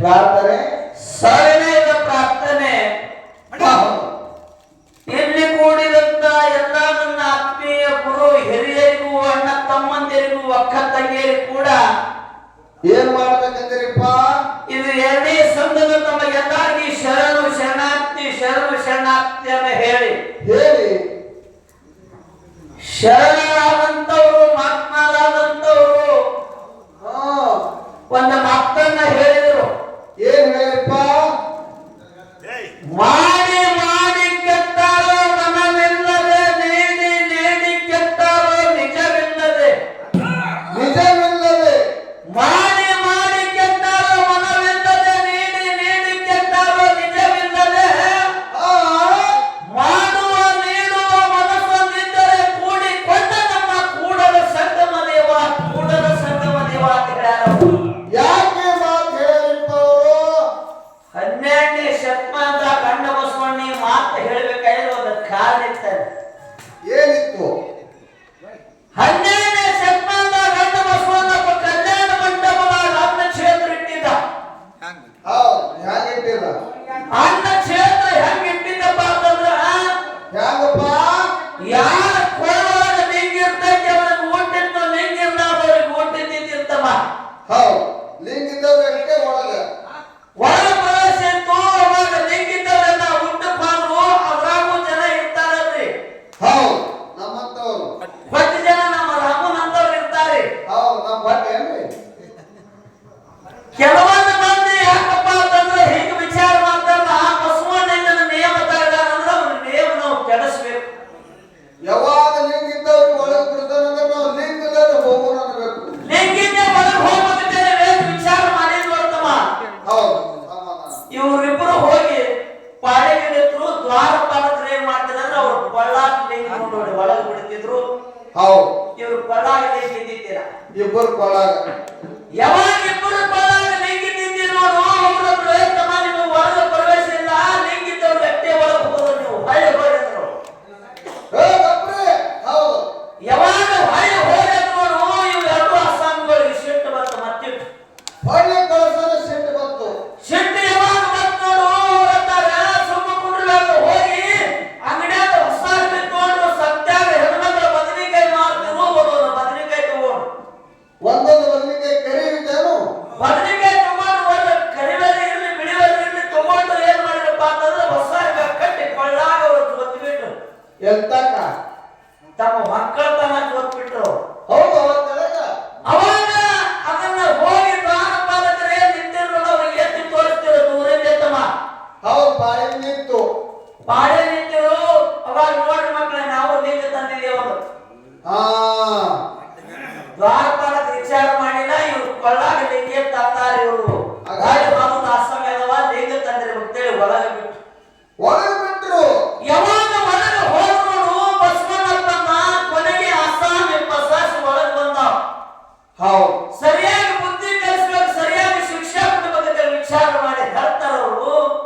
ಪ್ರಾರ್ಥನೆ. ಸರಿಯಾದ ಪ್ರಾರ್ಥನೆ. ಇಲ್ಲಿ ಕೂಡಿದಂತ ಎಲ್ಲ ನನ್ನ ಆತ್ಮೀಯ ಗುರು ಹಿರಿಯರಿಗೂ ಅಣ್ಣ ತಮ್ಮಂದಿರಿಗೂ ಅಕ್ಕ ತಂಗಿಯರಿಗೂ ಕೂಡ ಏನ್ ಮಾಡ್ಬೇಕಂತೀರಿಪ್ಪ ಇದು ಎರಡೇ ಸಂಘದ ತಮಗೆಲ್ಲರಿಗೂ ಶರಣು ಶರಣಾರ್ಥಿ ಶರಣು ಶರಣಾರ್ಥಿ ಅಂತ ಹೇಳಿ. ಹೇಳಿ. ಶರಣ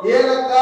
y.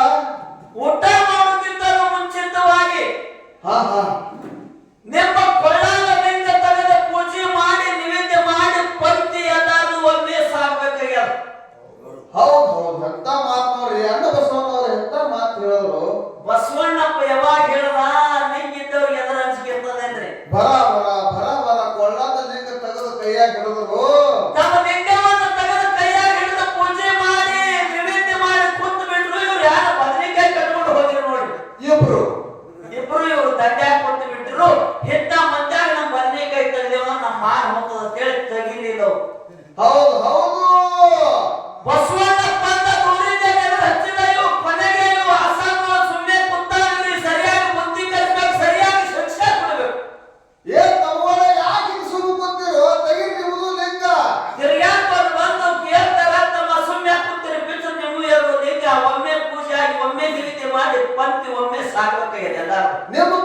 ಪಂಕ್ತಿ ಒಮ್ಮೆ ಸಾಗಬೇಕಾಗಿದೆ ಎಲ್ಲರೂ ನಿಮ್ಮ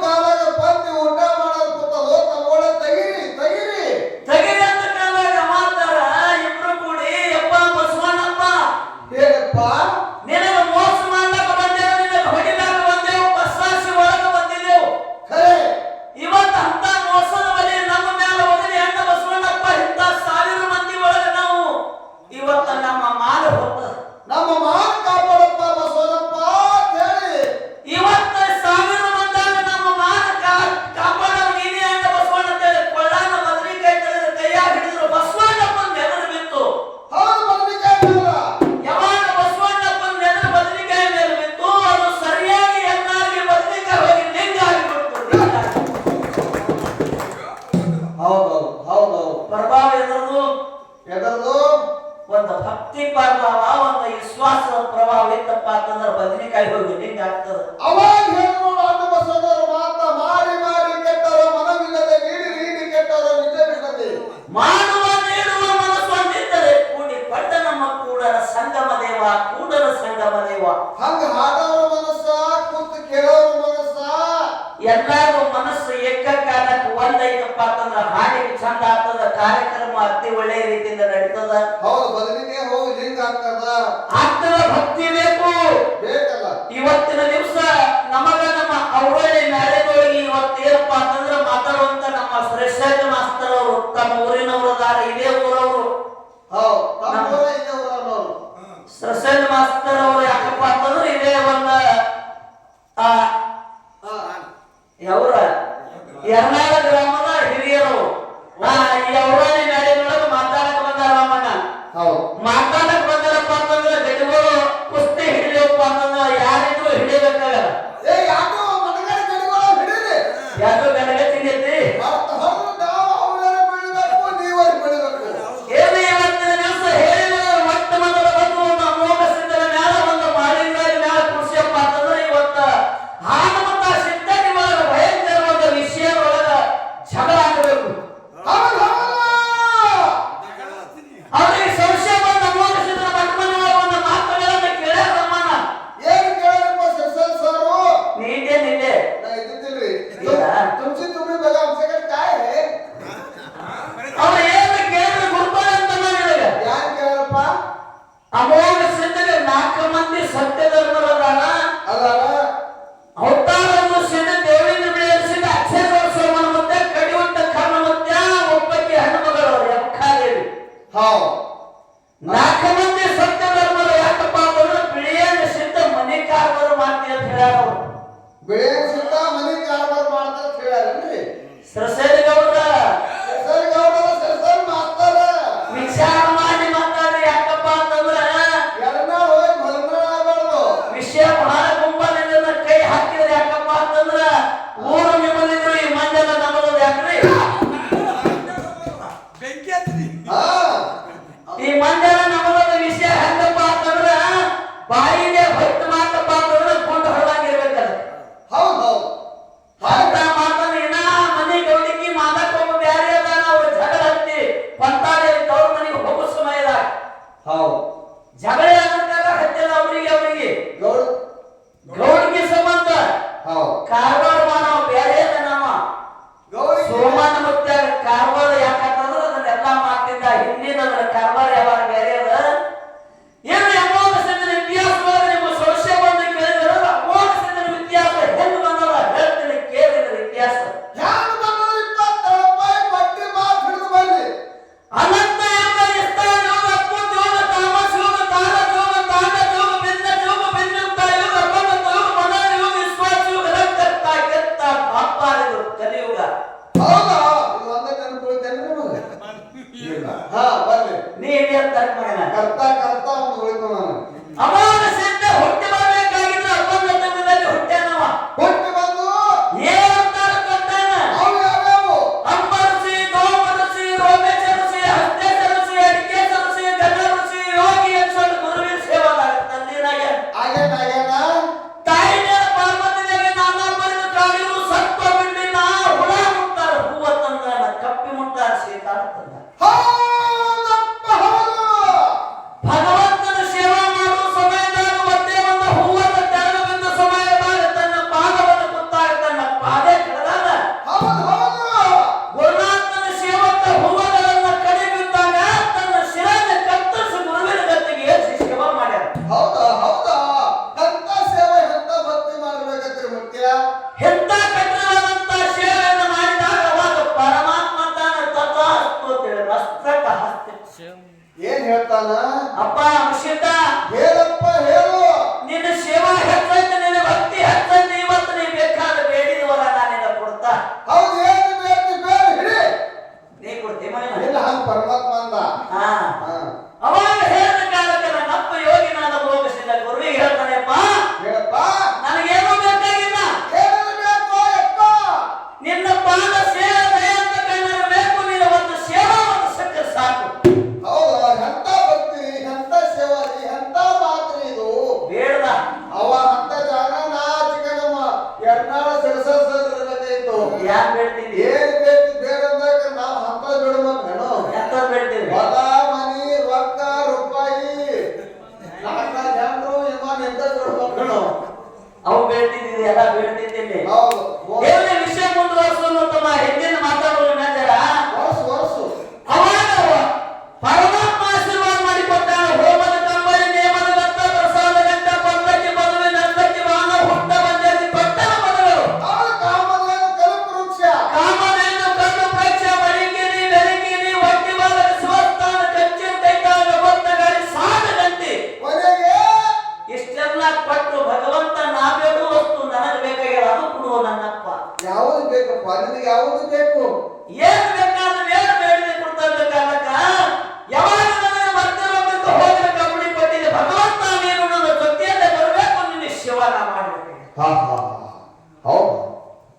ಪಾಪ ಒಂದು ವಿಶ್ವಾಸದ ಪ್ರಭಾವ ಇತ್ತಪ್ಪ ಅಂತಂದ್ರ ಬದನೆಕಾಯಿ ಹೋಗಿ ನಿಂಗೆ ಆಗ್ತದ? ಅವಾಗ ಹೆಣ್ಣು ಆತ್ಮಸದರ ಮಾತ ಮನವಿಲ್ಲದೆ ನೀಡಿ ನೀಡಿ ಮಾನವ ನೀಡುವ ಮನಸ್ಸೊಂದಿದ್ದರೆ ಕೂಡಿ ಪಟ್ಟ ನಮ್ಮ ಕೂಡರ ಸಂಗಮ ದೇವ ಕೂಡರ ಸಂಗಮ ದೇವ. ಹಂಗ ಹಾಡೋರ ಮನಸ್ಸ ಕೂತು ಕೇಳೋರ ಮನಸ್ಸ. ಎಲ್ಲಾರು ಮನಸ್ಸು ಎಕ್ಕ ಕಾಲಕ್ಕೆ ಒಂದೈತಪ್ಪ ಅಂತಂದ್ರ ಹಾಡಿಗೆ ಚಂದ ಆಗ್ತದ ಕಾರ್ಯಕ್ರಮ ನಮ್ಮ ಒಳ್ಳೆ ಒಳ್ಳೆಯ ರೀತಿಯಿಂದ ನಡೀತದ? ಹೌದು ಬದಲಿಗೆ ಹೋಗಿ ಲಿಂಗ ಆಗ್ತದ? ಆಗ್ತದ ಭಕ್ತಿ ಬೇಕು. ಬೇಕಲ್ಲ. ಇವತ್ತಿನ ದಿವಸ ನಮಗ ನಮ್ಮ ಅವಳಿ ಮ್ಯಾರೇಜೊಳಗೆ ಇವತ್ತೇನಪ್ಪ ಅಂತಂದ್ರೆ ಮಾತಾಡುವಂತ ನಮ್ಮ ಶ್ರೇಷ್ಠ ಮಾಸ್ತರ್ ಅವರು ತಮ್ಮ ಊರಿನವರು ಇದೇ ಊರವರು. ಹೌದು ಹೌದಾ ಹೌದಾ ನನ್ನ ಸೇವೆ ಎಂತ ಭಕ್ತಿ ಮಾಡಬೇಕಂತ್ರಿ ಮುಖ್ಯ ಎಂತ ಕಠಿಣವಾದಂತ ಸೇವೆಯನ್ನು ಮಾಡಿದಾಗ ಅವಾಗ ಪರಮಾತ್ಮ ತಾನ ತತ್ವ ರಸ್ತ ಹಸ್ತ ಏನ್ ಹೇಳ್ತಾನ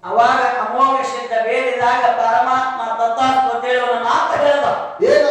ಅವಾಗ ಅಮೋಘದಿಂದ ಬೇಡಿದಾಗ ಪರಮಾತ್ಮ ದತ್ತಾತ್ಮ ಮಾತ್ರ ಮಾತು ಹೇಳಿದ.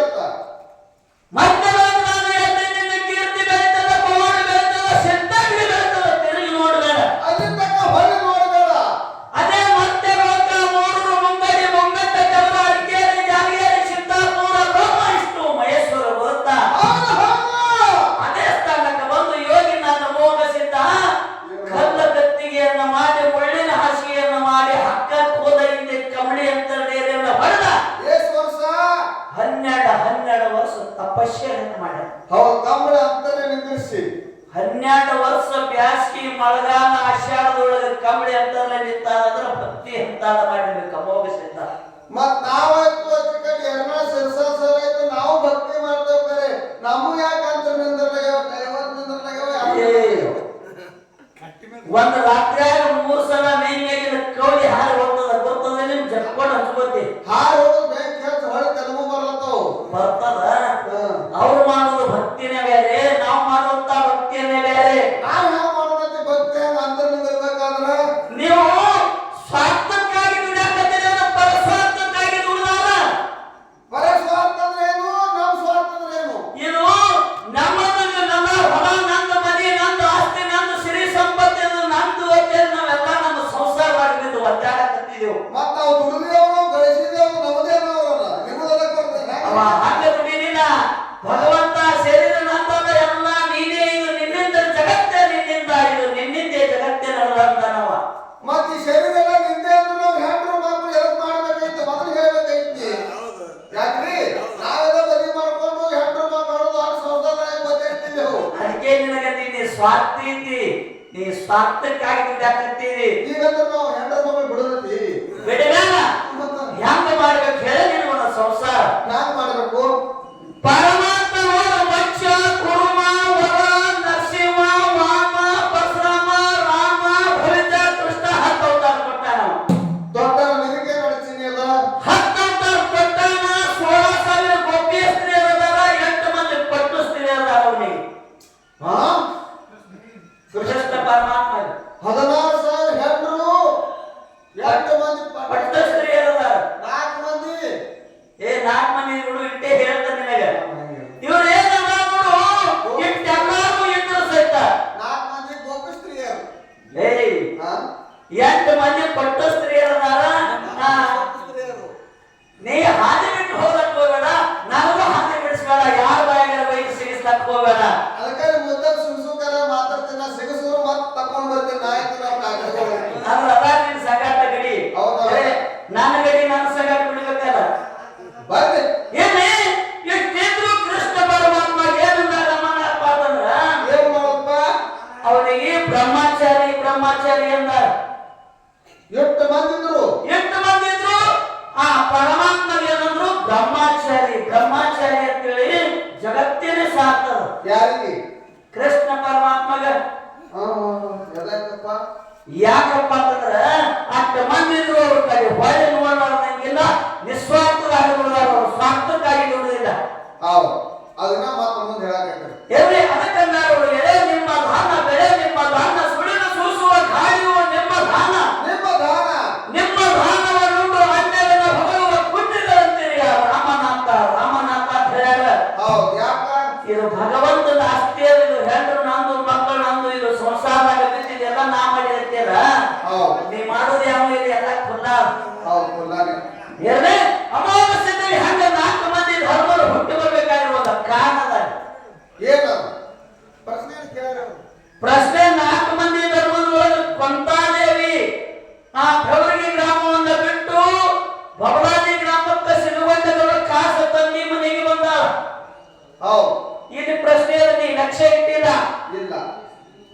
ಕಂಬಳಿ ಅಂತಾರಲ್ಲ ನಿಂತಾರ ಭಕ್ತಿ ಹಂತಾಳ ಮಾಡಿರ್ಬೇಕು ಸಾರ್ಥಕ ಆಗ್ತಿದೆ ಅಂತೀರಿ. ಈಗಂದ್ರೆ ನಾವು ಹೆಂಡ್ರ ಮಗ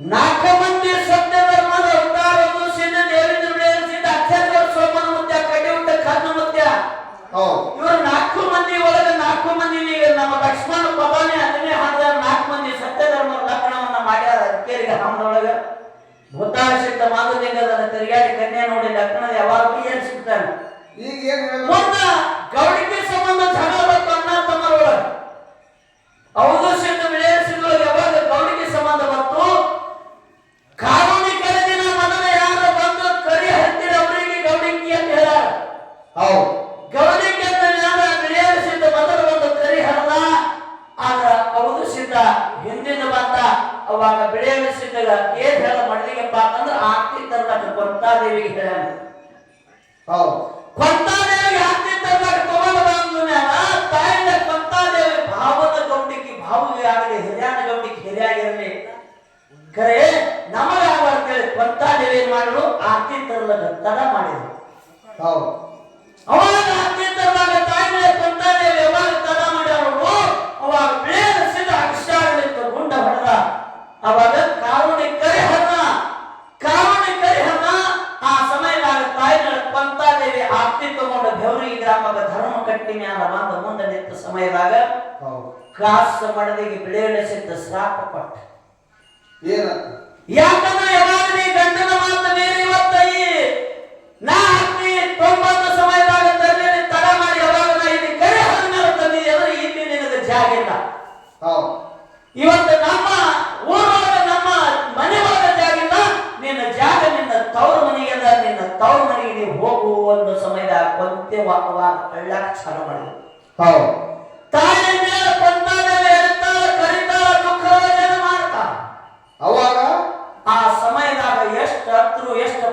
ನಾಲ್ಕು ಕಾಸ ಮಡದಿಗೆ ಬಿಳಿಯಳಿಸಿದ್ದ ಶ್ರಾಪ ಕೊಟ್ಟ. ಯಾಕಂದ್ರೆ ಯಾವಾಗ ನೀ ಗಂಡನ ಮಾತು ಮೇಲೆ ಇವತ್ತ ನಾ ಹತ್ತಿ ತೊಂಬತ್ತು ಸಮಯದಾಗ ತರಲಿ ತಡ ಮಾಡಿ ಯಾವಾಗ ನಾ ಇಲ್ಲಿ ಕರೆ ಹದಿನಾರು ತಂದಿ ಅಂದ್ರೆ ಇಲ್ಲಿ ನಿನಗೆ ಜಾಗ ಇಲ್ಲ. ಇವತ್ತು ನಮ್ಮ ಊರೊಳಗೆ ನಮ್ಮ ಮನೆ ಒಳಗ ಜಾಗ ಇಲ್ಲ. ನಿನ್ನ ಜಾಗ ನಿನ್ನ ತವ್ರ ಮನೆಗೆ ಅದ. ನಿನ್ನ ತವ್ರ ಮನೆಗೆ ನೀವು ಹೋಗು ಒಂದು ಸಮಯದಾಗ ಕೊಂತೆ ವಾಕವಾಗ ಕಳ್ಳಾಕ ಚಾಲು ಮಾಡಿದ್ರು ಹೌದು.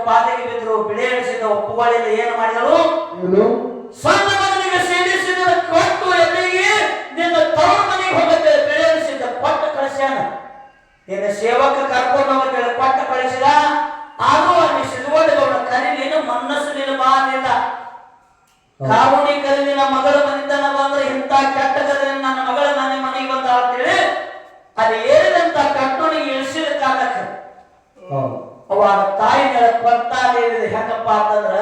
ಹತ್ರು ಬಿದ್ದರು ಬಿಳೆ ಎಣಿಸಿದ ಒಪ್ಪುಗಳಿಂದ ಏನು ಮಾಡಿದರು ಸ್ವಂತ ಮನೆಗೆ ಮಗನಿಗೆ ಸೇರಿಸಿದ ಕೊಟ್ಟು ಎಲ್ಲಿಗೆ ನಿನ್ನ ತವರು ಮನೆಗೆ ಹೋಗುತ್ತೆ ಬಿಳಿಯಳಿಸಿದ ಕೊಟ್ಟು ಕಳಿಸ್ಯಾನ. ನಿನ್ನ ಸೇವಕ ಕರ್ಕೊಂಡು ಕೊಟ್ಟು ಕಳಿಸಿದ? ಆದರೂ ಅಲ್ಲಿ ಸಿದ್ಧಗೊಂಡವನ ನೀನು ಮನಸ್ಸು ನಿನ್ನ ಬಾಲಿಲ್ಲ ಕಾವುಣಿ ಕರೀಲಿನ ಮಗಳ ಮನಿತನ ಬಂದ್ರೆ ಇಂತ ಕೆಟ್ಟ ಕರೀಲಿನ ನನ್ನ ಮಗಳ ನನ್ನ ಮನೆಗೆ ಬಂದ ಅಂತೇಳಿ ಅಲ್ಲಿ ಏರಿದಂತ ಕಟ್ಟುಣಿಗೆ ಇಳಿಸಿದ ಕಾಲಕ್ಕೆ. ಅವಾಗ ತಾಯಿ ಕೊಂತಾದೇವಿ ಹೆಂಗಪ್ಪ ಅಂತಂದ್ರ,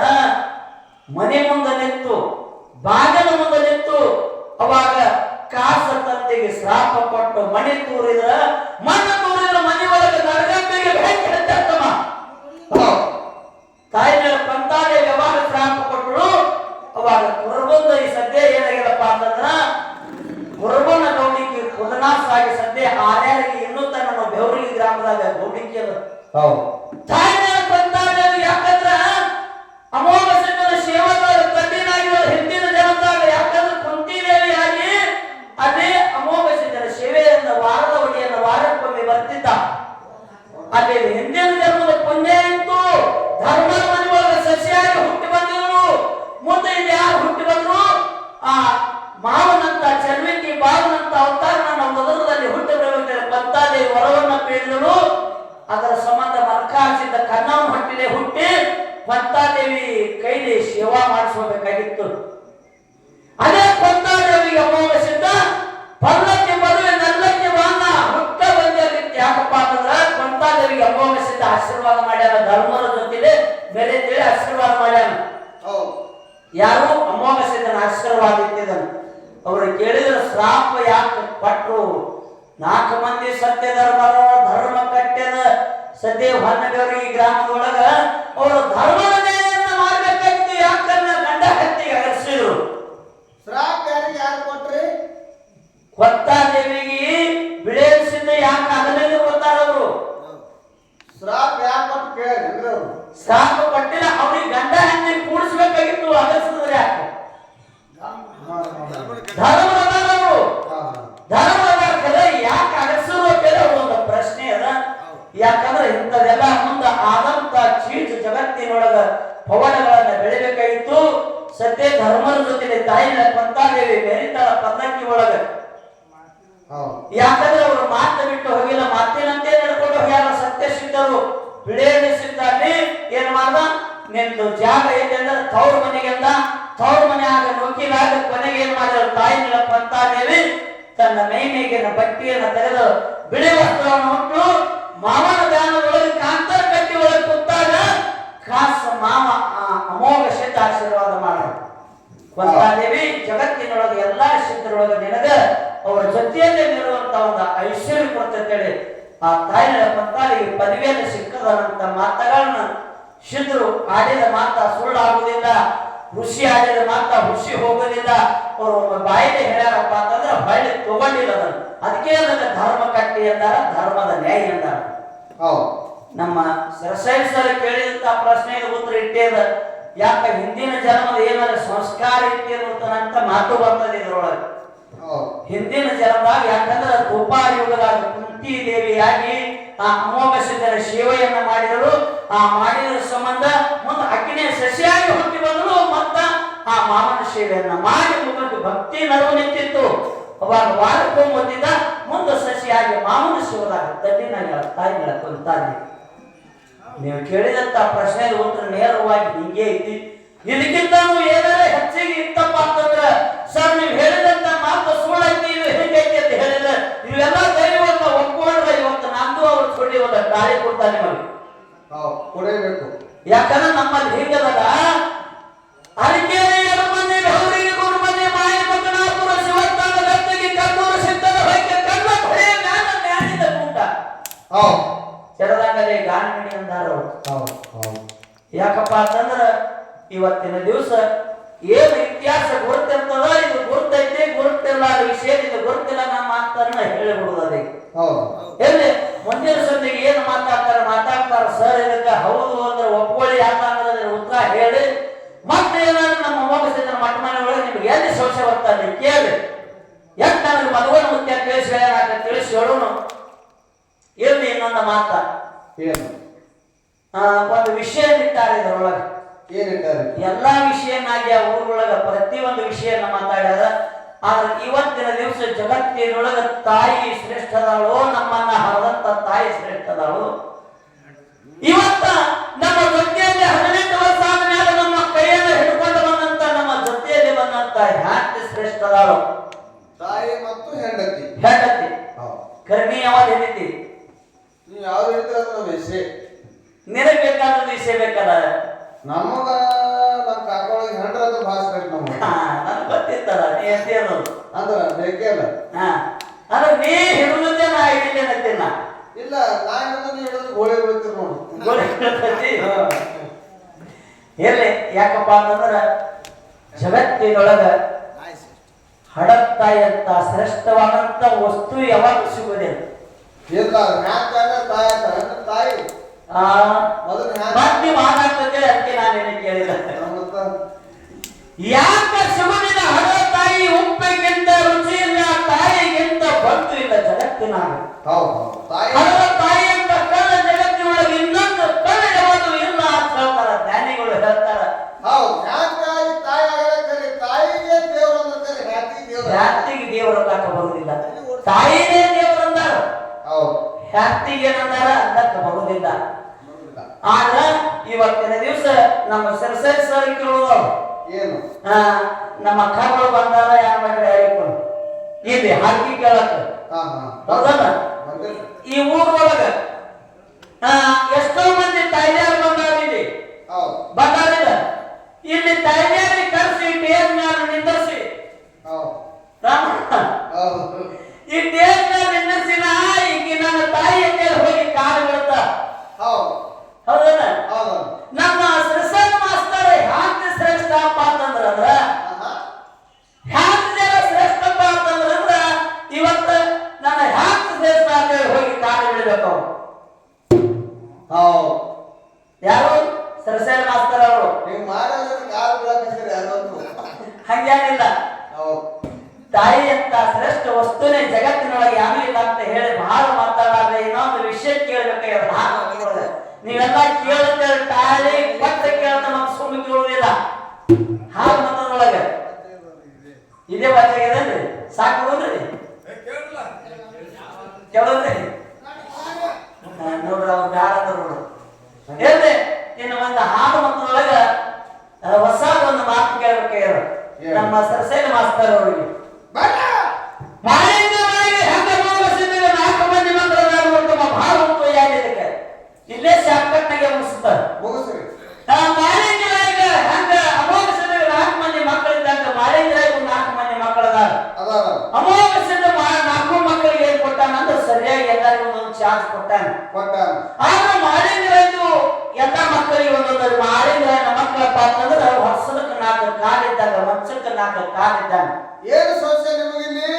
ಮನೆ ಮುಂದೆ ನಿಂತು, ಬಾಗಿಲ ಮುಂದೆ ನಿಂತು ಅವಾಗ ಕಾಸ ತಂದೆಗೆ ಶ್ರಾಪ ಕೊಟ್ಟು ಮನೆ ತೂರಿದ್ರ, ಮಣ್ಣು ತೂರಿದ್ರ ಮನೆ ಒಳಗೆ ನರಗಂಬೆಗೆ ಬೆಂಕಿ ಹತ್ತಮ್ಮ ತಾಯಿ ಮೇಲೆ ಕೊಂತಾದೇವಿ ಯಾವಾಗ ಶ್ರಾಪ ಕೊಟ್ಟರು ಅವಾಗ ಕುರುಬಂದ ಈ ಸದ್ಯ ಏನಾಗಿದಪ್ಪ ಅಂತಂದ್ರ, ಕುರುಬನ ಗೌಡಿಗೆ ಕುದನಾಸಾಗಿ ಸದ್ಯ ಆರ್ಯಾರಿಗೆ ಇನ್ನೂ ತನ್ನ ಬೆವರಿಗೆ ಗ್ರಾಮದಾಗ ಗೌಡಿಕೆ ಹೌದು. ಸಂಬಂಧ ಮರ್ಕಾಸಿದ್ದ ಕನ್ನವ ಹೊಟ್ಟಿಲೆ ಹುಟ್ಟಿ ಪಂತಾದೇವಿ ಕೈಲಿ ಸೇವಾ ಮಾಡಿಸ್ಕೋಬೇಕಾಗಿತ್ತು. ಅದೇ ಪಂತಾದೇವಿಗೆ ಅಮೋಘಸಿದ್ದ ಪಲ್ಲಕ್ಕೆ ಮದುವೆ ನಲ್ಲಕ್ಕೆ ಬಾನ ಹುಟ್ಟ ಬಂದಿರಲಿಕ್ಕೆ ಯಾಕಪ್ಪ ಅಂತಂದ್ರ ಪಂತಾದೇವಿಗೆ ಅಮೋಘಸಿದ್ದ ಆಶೀರ್ವಾದ ಮಾಡ್ಯಾರ ಧರ್ಮದ ಜೊತೆಲೆ ಬೆಲೆ ತಿಳಿ ಆಶೀರ್ವಾದ ಮಾಡ್ಯಾನ ಹೌದು. ಯಾರು ಅಮೋಘಸಿದ್ದನ ಆಶೀರ್ವಾದ ಇಟ್ಟಿದ್ದನು ಅವರು ಕೇಳಿದ್ರು ಶ್ರಾಪ ಯಾಕೆ ಪಟ್ರು ನಾಲ್ಕು ಮಂದಿ ಸತ್ಯ ಧರ್ಮ ಧರ್ಮ ಕಟ್ಟೆದ. ಸದ್ಯ ಹೊನ್ನಗೌರಿ ಗ್ರಾಮದೊಳಗ ಅವರು ಧರ್ಮದ ಮಾಡಬೇಕಾಗಿತ್ತು ಮಾಡ್ಬೇಕಾಗಿತ್ತು ಯಾಕನ್ನ ಗಂಡ ಹತ್ತಿಗೆ ಅಗರ್ಸಿದ್ರು ಶ್ರಾಪ್ ಯಾರಿಗೆ ಯಾರು ಕೊಟ್ರಿ? ಕೊತ್ತಾದೇವಿಗೆ ಬಿಳೇಸಿಂದ ಯಾಕೆ ಅದರಲ್ಲಿ ಕೊತ್ತಾರ ಅವರು? ಶ್ರಾಪ್ ಯಾಕೆ ಕೊಟ್ಟು ಕೇಳಿ ಅವರು ಸಾಕು ಕೊಟ್ಟಿಲ್ಲ ಅವ್ರಿಗೆ ಗಂಡ ಹೆಣ್ಣಿಗೆ ಕೂಡಿಸ್ಬೇಕಾಗಿತ್ತು ಅಗರ್ಸಿದ್ರೆ ಯಾಕೆ? ಧರ್ಮದ ಯಾಕಂದ್ರೆ ಅವರು ಮಾತ ಬಿಟ್ಟು ಹೋಗಿಲ್ಲ. ಮಾತಿನಂತೆ ನಡ್ಕೊಂಡು ಹೋಗ್ಯಾರ ಸತ್ಯ ಸಿದ್ಧರು ಬಿಳೇಡಿ ಸಿದ್ಧಾಗಿ ಏನ್ ಮಾಡ್ದ? ನಿಂದು ಜಾಗ ಎಲ್ಲಿ ಅಂದ್ರೆ ತವ್ರ ಮನೆಗೆ ಅಂತ ತವ್ರ ಮನೆ ಆಗ ನುಗ್ಗಿದಾಗ ಕೊನೆಗೆ ಏನ್ ಮಾಡಿದ್ರು ತಾಯಿ ನಿಲಪ್ಪಂತಾದೇವಿ ತನ್ನ ಮೈಮೇಗಿನ ಬಟ್ಟೆಯನ್ನು ತೆಗೆದು ಬಿಳಿ ವಸ್ತ್ರವನ್ನು ಹುಟ್ಟು ಮಾವನ ದಾನದೊಳಗೆ ಕಾಂತರ ಕಟ್ಟಿ ಒಳಗೆ ಕೂತಾಗ ಖಾಸ ಮಾವ ಅಮೋಘ ಸಿದ್ಧ ಆಶೀರ್ವಾದ ಮಾಡ ಕೊಂತಾದೇವಿ ಜಗತ್ತಿನೊಳಗೆ ಎಲ್ಲಾ ಸಿದ್ಧರೊಳಗೆ ನಿನಗ ಅವರ ಜೊತೆಯಲ್ಲೇ ನಿರುವಂತ ಒಂದು ಐಶ್ವರ್ಯ ಕೊಡ್ತೇಳಿ ಆ ತಾಯಿನ ಪತ್ತಾಳಿಗೆ ಪದವಿಯನ್ನು ಸಿಕ್ಕದಂತ ಮಾತುಗಳನ್ನ ಸಿದ್ಧರು ಆಡಿದ ಮಾತ ಸುಳ್ಳಾಗುವುದಿಲ್ಲ ಋಷಿ ಆಡಿದ ಮಾತ ಋಷಿ ಹೋಗೋದಿಲ್ಲ ಅವರು ಒಬ್ಬ ಬಾಯಿಗೆ ಹೇಳ್ಯಾರಪ್ಪ ಅಂತಂದ್ರೆ ಹೊಳ್ಳಿ ತಗೊಂಡಿಲ್ಲ ಅದನ್ನು. ಅದಕ್ಕೆ ಅದಕ್ಕೆ ಧರ್ಮ ಕಟ್ಟಿ ಅಂದಾರ ಧರ್ಮದ ನ್ಯಾಯ ಅಂದಾರ. ಹೌದು. ನಮ್ಮ ಸರಸಾಯಿ ಸರ್ ಕೇಳಿದಂತ ಪ್ರಶ್ನೆಗೆ ಉತ್ತರ ಇಟ್ಟೇದ ಯಾಕ ಹಿಂದಿನ ಜನ್ಮದ ಏನಾದ್ರೆ ಸಂಸ್ಕಾರ ಇಟ್ಟಿರುತ್ತಾನಂತ ಮಾತು ಬರ್ತದೆ ಇದ್ರೊಳಗೆ. ಹೌದು. ಹಿಂದಿನ ಜನ್ಮದಾಗ ಯಾಕಂದ್ರೆ ಗೋಪಾಲ ಯುಗದಾಗ ಕುಂತಿ ದೇವಿಯಾಗಿ ಆ ಅಮೋಘ ಸಿದ್ಧರ ಸೇವೆಯನ್ನ ಮಾಡಿದರು. ಆ ಮಾಡಿದ ಸಂಬಂಧ ಮುಂದೆ ಅಗ್ನಿಯ ಸಸಿಯಾಗಿ ಹುಟ್ಟಿ ಬಂದರು ಮತ್ತ ಆ ಮಾಮನ ಸೇವೆಯನ್ನ ಮಾಡಿ ಮುಗಿದು ಭಕ್ತಿ ನಡುವು ನಿಂತಿತ್ತು. ಅವಾಗ ವಾರಕ್ಕೊಂಬತ್ತಿದ್ದ ಮುಂದೆ ಸಸಿಯಾಗಿ ಮಾಮನ ಶಿವದಾಗ ತಡ್ಡಿನ ತಾಯಿಗಳ ಕುಂತಾನೆ ನೀವು ಕೇಳಿದಂತ ಪ್ರಶ್ನೆ ಉತ್ತರ ನೇರವಾಗಿ ಹಿಂಗೆ ಐತಿ. ಇದಕ್ಕಿಂತ ಏನಾರ ಹೆಚ್ಚಿಗೆ ಇತ್ತಪ್ಪ ಅಂತಂದ್ರ, ಸರ್, ನೀವು ಹೇಳಿದಂತ ಮಾತು ಸುಳ್ಳೈತಿ, ಇದು ಹೆಂಗೈತಿ ಅಂತ ಹೇಳಿದ್ರೆ ಎಲ್ಲಾ ವಿಷಯನಾಗಿ ಆ ಊರೊಳಗ ಪ್ರತಿಯೊಂದು ವಿಷಯನ ಮಾತಾಡ್ಯಾರ. ಆದ್ರೆ ಇವತ್ತಿನ ದಿವಸ ಜಗತ್ತಿನೊಳಗ ತಾಯಿ ಶ್ರೇಷ್ಠದಾಳು ನಮ್ಮನ್ನ ಹರದಂತ ತಾಯಿ ಶ್ರೇಷ್ಠದಾಳು. ಇವತ್ತ ನಮ್ಮ ಜೊತೆಯಲ್ಲಿ ಹದಿನೆಂಟು ವರ್ಷ ಆದ್ಮೇಲೆ ನಮ್ಮ ಕೈಯನ್ನು ಹಿಡ್ಕೊಂಡು ಬಂದಂತ ನಮ್ಮ ಜೊತೆಯಲ್ಲಿ ಬಂದಂತ ಹ್ಯಾಂತಿ ಶ್ರೇಷ್ಠದಾಳು. ತಾಯಿ ಮತ್ತು ಹೆಂಡತಿ. ಹೆಂಡತಿ. ಕರ್ಮಿ ಯಾವಾಗ ಹೇಳಿತಿ ನೀವು ಯಾವ್ದು ಹೇಳ್ತೀರ ವಿಷಯ. ನಿನಗೆ ಬೇಕಾದ ವಿಷಯ ಬೇಕಲ್ಲ ನಮಗ ಕಾಕೊಳಗೆ ಹೆಂಡ್ರ ಅಂತ ಭಾಷೆ ನಮ್ಗೆ ಗೊತ್ತಿತ್ತಲ್ಲ ನೀ ಅಂತ ಅನ್ನೋದು ಅಂದ್ರ ಬೇಕೇ ಇಲ್ಲ ಹಾ ಅಂದ್ರೆ ನೀ ಹಿಡಿದಂತೆ ನಾ ಹಿಡಿದೇನತ್ತಿನ ಇಲ್ಲ ನಾ ಹಿಡಿದು ನೀ ಹಿಡಿದು ಗೋಳಿ ಬೀಳ್ತೀರಿ ನೋಡು. ಗೋಳಿ ಬೀಳ್ತೈತಿ. ಎಲ್ಲಿ ಯಾಕಪ್ಪ ಅಂತಂದ್ರ ಜಗತ್ತಿನೊಳಗ ಹಡತ್ತಾಯಿ ಅಂತ ಶ್ರೇಷ್ಠವಾದಂತ ವಸ್ತು ಯಾವಾಗ ಸಿಗುವುದಿಲ್ಲ ಇಲ್ಲ ತಾಯಿ ಮೊದಲು ಮಾತಾಡ್ತದೆ ಅದಕ್ಕೆ ನಾನೇನು ಕೇಳಿದ? ಯಾಕೆ ಶಿವನಿನ ಹಳೆ ತಾಯಿ ಉಪ್ಪಿಗಿಂತ ರುಚಿ ಇಲ್ಲ ತಾಯಿಗಿಂತ ಬಂಧು ಇಲ್ಲ ಜಗತ್ತಿನಾಗ ಹೌದು ಹೌದು ತಾಯಿ ಅಂತ ಕಳ್ಳ ಜಗತ್ತಿನೊಳಗೆ ಇನ್ನೊಂದು ಕಳ್ಳ ಯಾವುದು ಇಲ್ಲ ಅಂತ ಹೇಳ್ತಾರ ಜ್ಞಾನಿಗಳು ಹೇಳ್ತಾರ. ಹೌದು ತಾಯಿ ಆಗಲಕ್ಕಲ್ಲಿ ತಾಯಿಗೆ ದೇವ್ರ ಅಂದ್ರೆ ಕರಿ ಹ್ಯಾತಿಗೆ ದೇವ್ರ. ಹ್ಯಾತಿಗೆ ದೇವರ ಬರುವುದಿಲ್ಲ ತಾಯಿನೇ ದೇವರಂದಾರ ಹೌದು. ಹ್ಯಾತಿಗೆ ಏನಂದಾರ ಅಂದಕ್ಕೆ ಬರುವುದಿಲ್ಲ ಆದ್ರ ಇವತ್ತಿನ ದಿವಸ ನಮ್ಮ ಸರಸರಿ ಸರ್ ಕೇಳೋದು ನಮ್ಮ ಅಕ್ಕಗಳು ಬಂದಾರ ಯಾರು ಮಾಡ್ರಿ ಹೇಳಿಕೊಂಡು ಇಲ್ಲಿ ಹಾಕಿ ಹಾ ಹೌದಲ್ಲ? ಈ ಊರೊಳಗ ಎಷ್ಟೋ ಮಂದಿ ತಾಯಿಯಾರು ಬಂದಾರ ಇಲ್ಲಿ. ಬಂದಾರಿಲ್ಲ ಇಲ್ಲಿ. ತಾಯಿಯಾರಿ ಬಿಡ್ಬೇಕು ಹೌದು. ಯಾರು? ಸರಸನ್ ಮಾಸ್ತರ್ ಅವರು. ಹಿಂಗ್ ಮಾಡೋದ್ರ ಕಾಲು ಯಾರೊಂದು ಹಂಗೇನಿಲ್ಲ. ಹೌದು. ತಾಯಿ ಅಂತ ಶ್ರೇಷ್ಠ ವಸ್ತುನೇ ಜಗತ್ತಿನೊಳಗೆ ಯಾರು ಇಲ್ಲ ಅಂತ ಹೇಳಿ ಬಹಳ ಮಾತಾಡಾದ್ರೆ ಇನ್ನೊಂದು ವಿಷಯ ಕೇಳಬೇಕಾದ್ರೆ ನೀವೆಲ್ಲ ಕೇಳುತ್ತೇವೆ ತಾಯಿ ಪಟ್ಟ ಕೇಳ್ತ ಮತ್ತೆ ಸುಮ್ಮನೆ ಕೇಳುವುದಿಲ್ಲ. ಹಾಗೆ ಮತದೊಳಗೆ ಇದೇ ವಾಚಾಗ್ಯದೇನ್ರಿ ಸಾಕು ಹೋದ್ರಿ ಕೇಳೋದ್ರಿ? ನೋಡ್ರಿ ಅವ್ರು ಬ್ಯಾಡ ಅಂತ ಹೇಳ್ದೆ ಒಂದು ಹಾಡು ಮಕ್ಕಳೊಳಗ ಹೊಸ ಒಂದು ಮಾತು ಕೇಳಬೇಕು ನಮ್ಮ ಸರಸೇನ ಮಾಸ್ತರ್ ಅವರಿಗೆ. ಕೊಟ್ಟಾನ ಕೊಟ್ಟಾನ ಆದ್ರೆ ಮಾಲಿನ್ಯರಾಯ್ತು ಎಲ್ಲ ಮಕ್ಕಳಿಗೆ ಒಂದೊಂದು ಮಾಲಿನ್ಯ ಮಕ್ಕಳಪ್ಪ ಅಂತಂದ್ರೆ ವರ್ಷಕ್ಕೆ ನಾಲ್ಕು ಕಾಲಿದ್ದಾಗ ಮಂಚಕ್ಕೆ ನಾಲ್ಕು ಕಾಲಿದ್ದಾನೆ ಏನು ಸಮಸ್ಯೆ ನಿಮಗಿಲ್ಲಿ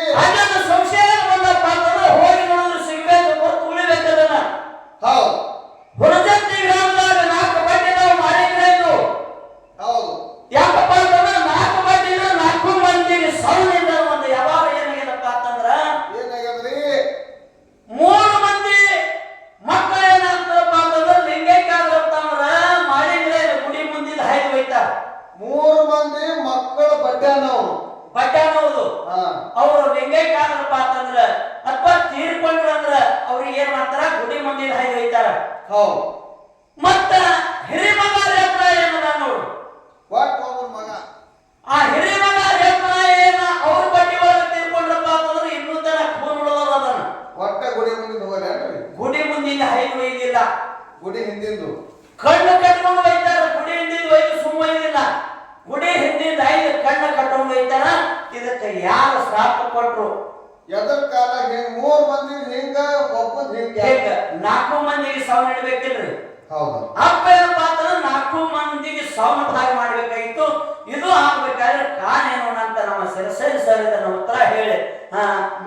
ಅಪ್ಪ ಏನಪ್ಪ ಅಂತಂದ್ರೆ ನಾಲ್ಕು ಮಂದಿಗೆ ಸೌನಭಾಗ ಮಾಡ್ಬೇಕಾಗಿತ್ತು. ಇದು ಆಗ್ಬೇಕಾದ್ರೆ ಕಾನೇನು ಅಂತ ನಮ್ಮ ಸಿರಸೇರಿ ಸರ್ ಇದನ್ನ ಉತ್ತರ ಹೇಳಿ.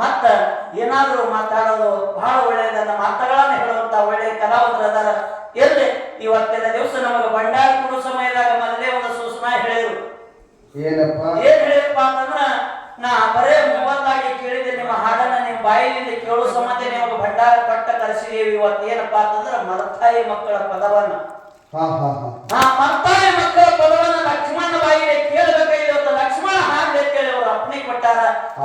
ಮತ್ತ ಏನಾದ್ರೂ ಮಾತಾಡೋದು ಬಹಳ ಒಳ್ಳೆಯದನ್ನ ಮಾತುಗಳನ್ನ ಹೇಳುವಂತ ಒಳ್ಳೆಯ ಕಲಾವಿದರದಾರ ಎಲ್ಲಿ? ಇವತ್ತಿನ ದಿವಸ ನಮಗೆ ಬಂಡಾರ ಕೊಡೋ ಸಮಯದಾಗ ಮೊದಲೇ ಒಂದು ಸೂಚನಾ ಹೇಳಿದ್ರು. ಏನಪ್ಪ? ಏನ್ ಹೇಳಿದಪ್ಪ ಅಂತಂದ್ರ ನಾ ಬರೇ ಮೂವತ್ತಾಗಿ ಕೇಳಿದೆ ನಿಮ್ಮ ಹಾಡನ್ನ ನಿಮ್ಮ ಬಾಯಿಯಿಂದ ಕೇಳೋ ಸಂಬಂಧ ನಿಮಗೆ ಭಂಡಾರ ಪಟ್ಟ ಕಳಿಸಿದೀವಿ ಇವತ್ತು. ಏನಪ್ಪಾ ಅಂತಂದ್ರೆ ಮರ್ತಾಯಿ ಮಕ್ಕಳ ಪದವನ್ನ. ಆ ಮರ್ತಾಯಿ ಮಕ್ಕಳ ಪದವನ್ನ ಲಕ್ಷ್ಮಣ ಬಾಯಿಗೆ ಕೇಳಬೇಕಾಗಿ ಇವತ್ತು ಲಕ್ಷ್ಮಣ ಹಾಗೆ ಕೇಳಿ ಅವರು ಅಪ್ಪಣೆ ಕೊಟ್ಟಾರ.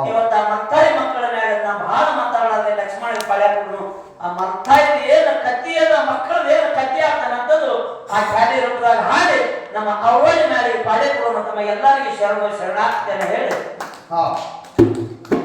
ಇವತ್ತು ಆ ಮರ್ತಾಯಿ ಮಕ್ಕಳ ಮೇಲೆ ನಾ ಬಹಳ ಮಾತಾಡೋದೆ ಲಕ್ಷ್ಮಣ ಪಾಳ್ಯಾಕೊಂಡು ಆ ಮರ್ತಾಯಿ ಏನು ಕತ್ತಿ ಅದ ಮಕ್ಕಳದ ಏನು ಕತ್ತಿ ಆಗ್ತಾನಂತದ್ದು ಆ ಶಾಲೆ ರೂಪದಾಗ ಹಾಡಿ ನಮ್ಮ ಅವಳಿ ಮೇಲೆ ಪಾಳ್ಯ ತಮ್ಮ ಎಲ್ಲರಿಗೂ ಶರಣ ಶರಣಾಗ್ತೇನೆ ಹೇಳಿ. ಹಾ